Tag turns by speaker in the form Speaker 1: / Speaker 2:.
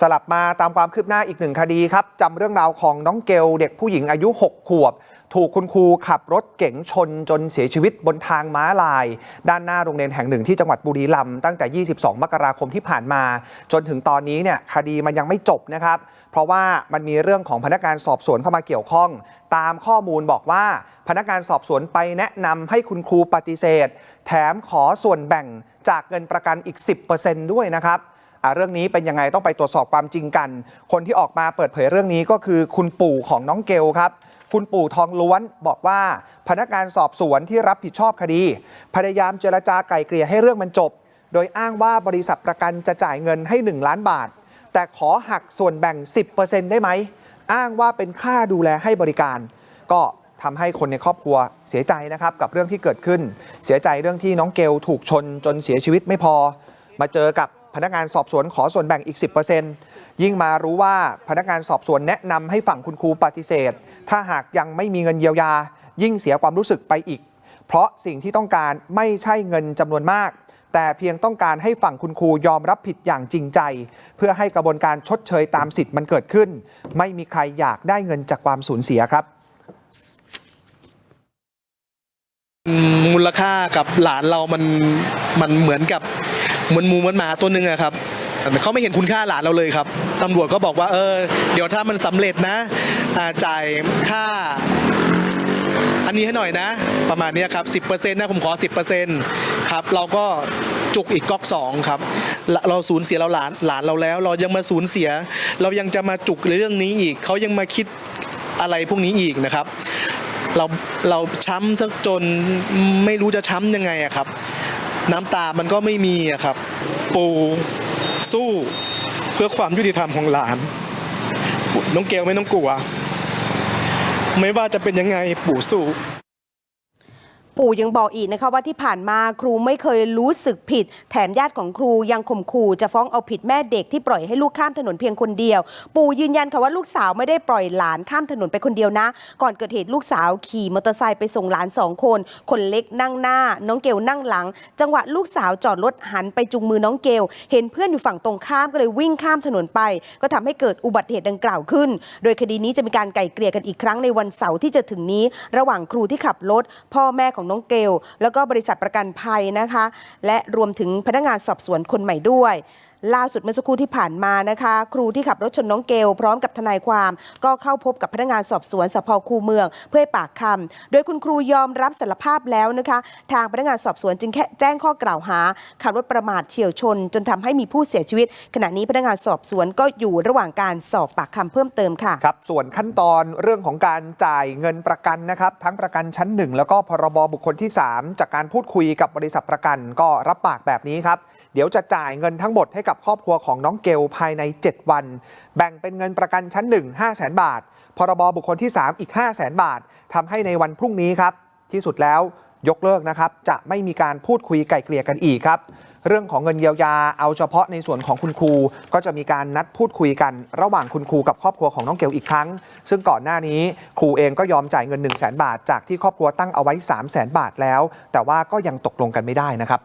Speaker 1: สลับมาตามความคืบหน้าอีกหนึ่งคดีครับจำเรื่องราวของน้องเกลเด็กผู้หญิงอายุ 6 ขวบ ถูกคุณครูขับรถเก๋งชนจนเสียชีวิตบนทางม้าลาย ด้านหน้าโรงเรียนแห่งหนึ่งที่จังหวัดบุรีรัมย์ตั้งแต่ 22 มกราคมที่ผ่านมา จนถึงตอนนี้เนี่ยคดีมันยังไม่จบนะครับ เพราะว่ามันมีเรื่องของพนักงานสอบสวนเข้ามาเกี่ยวข้อง ตามข้อมูลบอกว่าพนักงานสอบสวนไปแนะนำให้คุณครูปฏิเสธ แถมขอส่วนแบ่งจากเงินประกันอีก 10%ด้วยนะครับ เรื่องนี้เป็นยังไงต้องไปตรวจสอบความจริงกัน คนที่ออกมาเปิดเผยเรื่องนี้ก็คือคุณปู่ของน้องเกลครับคุณปู่ทองล้วนบอกว่าพนักงานสอบสวนที่รับผิดชอบคดี พยายามเจรจาไกล่เกลี่ยให้เรื่องมันจบ โดยอ้างว่าบริษัทประกันจะจ่ายเงินให้ 1 ล้านบาท แต่ขอหักส่วนแบ่ง 10%ได้ไหม อ้างว่าเป็นค่าดูแลให้บริการ ก็ทำให้คนในครอบครัวเสียใจนะครับกับเรื่องที่เกิดขึ้น เสียใจเรื่องที่น้องเกลถูกชนจนเสียชีวิตไม่พอ มาเจอกับ พนักงานสอบสวนขอส่วนแบ่งอีก 10%ยิ่งมารู้ว่าพนักงานสอบสวนแนะนำให้ฝั่งคุณครูปฏิเสธ ถ้าหากยังไม่มีเงินเยียวยา ยิ่งเสียความรู้สึกไปอีก เพราะสิ่งที่ต้องการไม่ใช่เงินจำนวนมาก แต่เพียงต้องการให้ฝั่งคุณครูยอมรับผิดอย่างจริงใจ เพื่อให้กระบวนการชดเชยตามสิทธิ์มันเกิดขึ้น ไม่มีใครอยากได้เงินจากความสูญเสียครับ
Speaker 2: มูลค่ากับหลานเรามันมันเหมือนกับ เหมือนหมูเหมือนหมาตัวหนึ่งอะครับเขาไม่เห็นคุณค่าหลานเราเลยครับตำรวจก็บอกว่าเออเดี๋ยวถ้ามันสำเร็จนะอ่าจ่ายค่า อันนี้ให้หน่อยนะ ประมาณเนี้ยครับ 10%นะผมขอ 10%ครับ เราก็จุกอีกก๊อกสองครับเราเราสูญเสียเราหลานหลานเราแล้ว เรายังมาสูญเสีย เรายังจะมาจุกเรื่องนี้อีก เขายังมาคิดอะไรพวกนี้อีกนะครับ เราเราช้ำสักจนไม่รู้จะช้ำยังไงอะครับ น้ำตามันก็ไม่มีอะครับ ปู่สู้เพื่อความยุติธรรมของหลาน น้องเกลไม่ต้องกลัว ไม่ว่าจะเป็นยังไงปู่สู้
Speaker 3: ปู่ยังบอกอีกนะคะว่าที่ผ่านมาครูไม่เคยรู้สึกผิด แถมญาติของครูยังข่มขู่จะฟ้องเอาผิดแม่เด็กที่ปล่อยให้ลูกข้ามถนนเพียงคนเดียว ปู่ยืนยันค่ะว่าลูกสาวไม่ได้ปล่อยหลานข้ามถนนไปคนเดียวนะ ก่อนเกิดเหตุลูกสาวขี่มอเตอร์ไซค์ไปส่งหลานสองคน คนเล็กนั่งหน้า น้องเกลนั่งหลัง จังหวะลูกสาวจอดรถหันไปจุงมือน้องเกลเห็นเพื่อนอยู่ฝั่งตรงข้ามก็เลยวิ่งข้ามถนนไป ก็ทำให้เกิดอุบัติเหตุดังกล่าวขึ้น โดยคดีนี้จะมีการไกล่เกลี่ยกันอีกครั้งในวันเสาร์ที่จะถึงนี้ ระหว่างครูที่ขับรถพ่อแม่ของน้องเกล แล้วก็บริษัทประกันภัยนะคะ และรวมถึงพนักงานสอบสวนคนใหม่ด้วย ล่าสุดเมื่อสักครู่ที่ผ่านมานะคะ ครูที่ขับรถชนน้องเกลพร้อมกับทนายความก็เข้าพบกับพนักงานสอบสวนสพคูเมือง เพื่อปากคำโดยคุณครูยอมรับสารภาพแล้วนะคะ ทางพนักงานสอบสวนจึงแค่แจ้งข้อกล่าวหาขับรถประมาทเฉียวชน จนทำให้มีผู้เสียชีวิต ขณะนี้พนักงานสอบสวนก็อยู่ระหว่างการสอบปากคำเพิ่มเติมค่ะ
Speaker 1: ครับส่วนขั้นตอนเรื่องของการจ่ายเงินประกันนะครับทั้งประกันชั้น 1 แล้วก็พรบบุคคลที่ 3 จากการพูดคุยกับบริษัทประกันก็รับปากแบบนี้ครับเดี๋ยวจะจ่ายเงินทั้งหมดให้กับครอบครัวของน้องเกลภายใน 7 วัน แบ่งเป็นเงินประกันชั้น 1 5 0 0 0 0 0บาท พรบบุคคลที่ 3 อีก 5 0 0 0 0 0บาททำให้ในวันพรุ่งนี้ครับ ที่สุดแล้วยกเลิกนะครับ จะไม่มีการพูดคุยไกล่เกลี่ยกันอีกครับ เรื่องของเงินเยียวยาเอาเฉพาะในส่วนของคุณครู ก็จะมีการนัดพูดคุยกัน ระหว่างคุณครูกับครอบครัวของน้องเกลอีกครั้ง ซึ่งก่อนหน้านี้ครูเองก็ยอมจ่ายเงิน 1 0 0 0 0แบาท จากที่ครอบครัวตั้งเอาไว้ 3 0 0 0 0 0 บาทแล้ว แต่ว่าก็ยังตกลงกันไม่ได้นะครับ